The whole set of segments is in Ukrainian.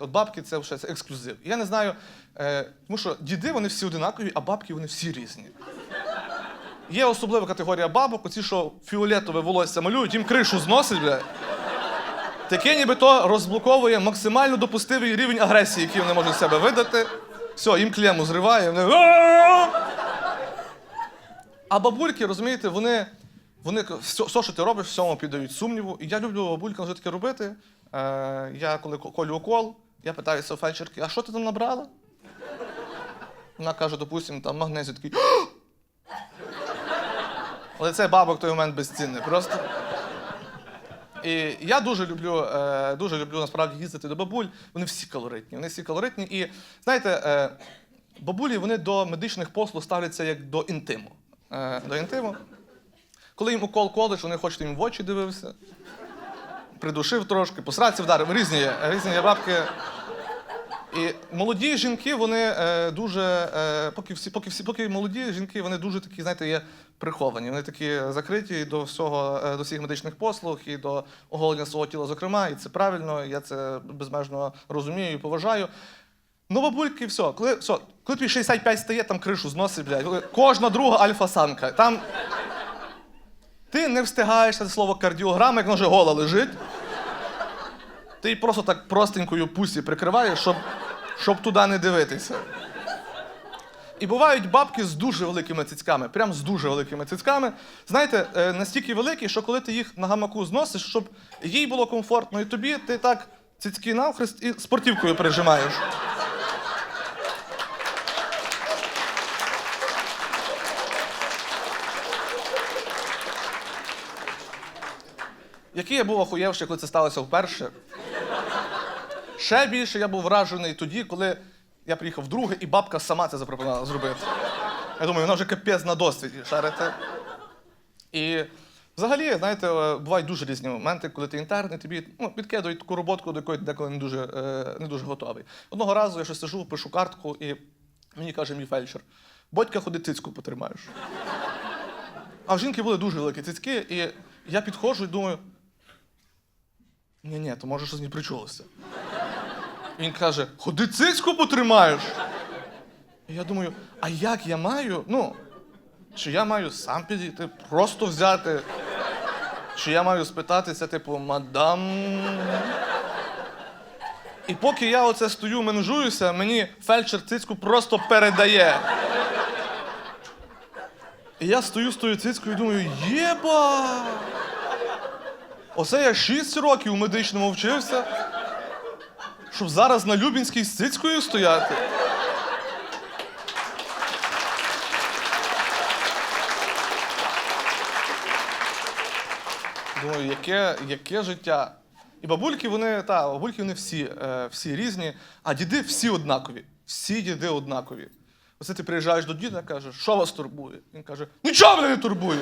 От бабки це вже ексклюзив. Я не знаю, е, тому що діди вони всі одинакові, а бабки вони всі різні. Є особлива категорія бабок, оці, що фіолетове волосся малюють, їм кришу зносить, бля. Таке нібито розблоковує максимально допустивий рівень агресії, який вони можуть себе видати. Все, їм клему зриває. Вони... «А-а-а!» Бабульки, розумієте, вони, вони все, що ти робиш, всьому піддають сумніву. І я люблю бабулькам вже таке робити. Е, я коли колю укол, я питаюся у фельдшерки, а що ти там набрала? Вона каже, допустимо, там магнезію такий. Але це бабок той момент безцінний. Просто. І я дуже люблю, е, дуже люблю насправді їздити до бабуль. Вони всі калоритні. Вони всі калоритні. І знаєте, е, бабулі вони до медичних послуг ставляться як до інтиму. Е, до інтиму. Коли їм укол колиш, вони хочуть їм в очі дивився, придушив трошки, посраці вдарив. Різні є, різні є бабки. І молоді жінки, вони е, дуже, е, поки всі, поки всі, поки молоді жінки, вони дуже такі, знаєте, є приховані. Вони такі закриті до всього, е, до всіх медичних послуг і до оголення свого тіла, зокрема, і це правильно, я це безмежно розумію і поважаю. Ну, бабульки, все, коли, все, коли тобі 65 стає, там кришу зносить, блядь. Кожна друга альфа-самка. Там ти не встигаєш на слово кардіограма, як вже гола лежить. Ти просто так простенькою пусі прикриваєш, щоб, щоб туди не дивитися. І бувають бабки з дуже великими цицьками, прям з дуже великими цицьками. Знаєте, е, настільки великі, що коли ти їх на гамаку зносиш, щоб їй було комфортно, і тобі ти так цицьки навхрест і спортівкою прижимаєш. Який я був охуєвший, коли це сталося вперше. Ще більше я був вражений тоді, коли я приїхав вдруге, і бабка сама це запропонувала зробити. Я думаю, вона вже капець на досвіді, шарите. І взагалі, знаєте, е, бувають дуже різні моменти, коли ти інтерний, тобі ну, підкидують таку роботку, до якої ти деколи не дуже, е, не дуже готовий. Одного разу я щось сижу, пишу картку, і мені каже мій фельдшер: Бодька, ходи цицьку потримаєш. А в жінки були дуже великі цицьки, і я підходжу і думаю. Ні, ні, то може щось не причулося. Він каже: ходи цицьку потримаєш. І я думаю, а як я маю? Ну, чи я маю сам підійти, просто взяти? Чи я маю спитатися, типу, мадам. І поки я оце стою, менжуюся, мені фельдшер цицьку просто передає. І я стою з тою цицькою і думаю, єба! Оце я 6 років у медичному вчився, щоб зараз на Любінській з цицькою стояти. Думаю, яке, яке життя. І бабульки, вони, та, бабульки вони всі, е, всі різні, а діди всі однакові. Всі діди однакові. Оце ти приїжджаєш до діда, кажеш, що вас турбує? Він каже, нічого мене не турбує.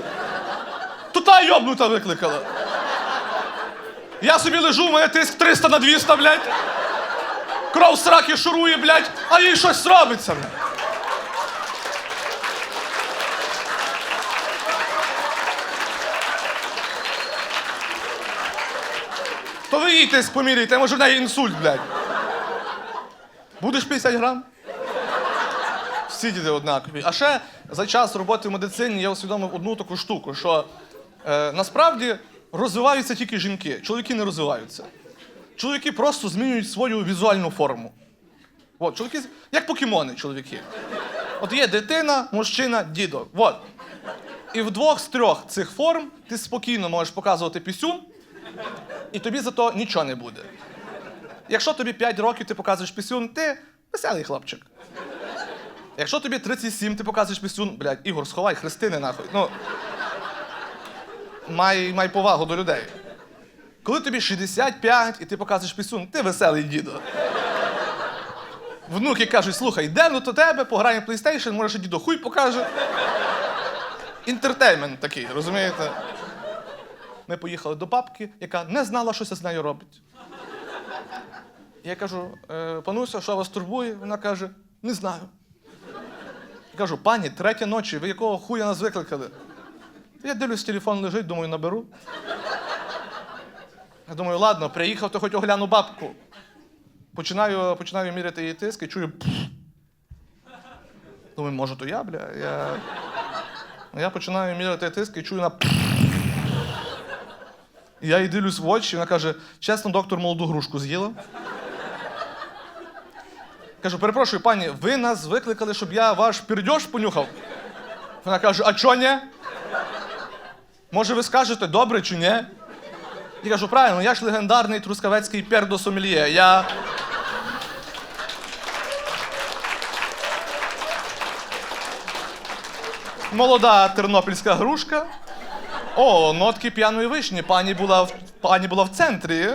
То та йобнута викликала. Я собі лежу, у мене тиск 300 на 200, блядь. Кров сраки шурує, блядь, а їй щось робиться. Блядь. То ви їдьтесь поміряйте, може в неї інсульт, блядь. Будеш 50 грам? Всі діди однакові. А ще за час роботи в медицині я усвідомив одну таку штуку, що е, насправді розвиваються тільки жінки, чоловіки не розвиваються. Чоловіки просто змінюють свою візуальну форму. От, чоловіки, як покемони, чоловіки. От є дитина, мужчина, дідо. От. І в двох з трьох цих форм ти спокійно можеш показувати пісюн, і тобі за то нічого не буде. Якщо тобі 5 років ти показуєш пісюн, ти веселий хлопчик. Якщо тобі 37, ти показуєш пісюн, блядь, Ігор, сховай хрестини нахуй. Ну, май, май повагу до людей. Коли тобі 65 і ти показуєш пісюн, ти веселий дідо. Внуки кажуть, слухай, йдемо до тебе, пограємо в PlayStation, може, ще дідо хуй покаже. Інтертеймент такий, розумієте? Ми поїхали до бабки, яка не знала, що це з нею робить. Я кажу, «Е, пануся, що вас турбує? Вона каже, не знаю. Я кажу, пані, третя ночі, ви якого хуя нас викликали? Я дивлюсь, телефон лежить, думаю, наберу. Я думаю, ладно, приїхав, то хоч огляну бабку. Починаю, починаю міряти її тиск і чую. «пф». Думаю, може, то я, бля. Я, я починаю міряти тиск і чую на. «пф». Я їй дивлюсь в очі, вона каже: чесно, доктор молоду грушку з'їла. Кажу, перепрошую, пані, ви нас викликали, щоб я ваш пірдьош понюхав. Вона каже, а чо ні? Може, ви скажете, добре чи ні? Я кажу, правильно, я ж легендарний трускавецький пердосомельє. Я. Молода тернопільська грушка. О, нотки п'яної вишні. Пані була в, пані була в центрі.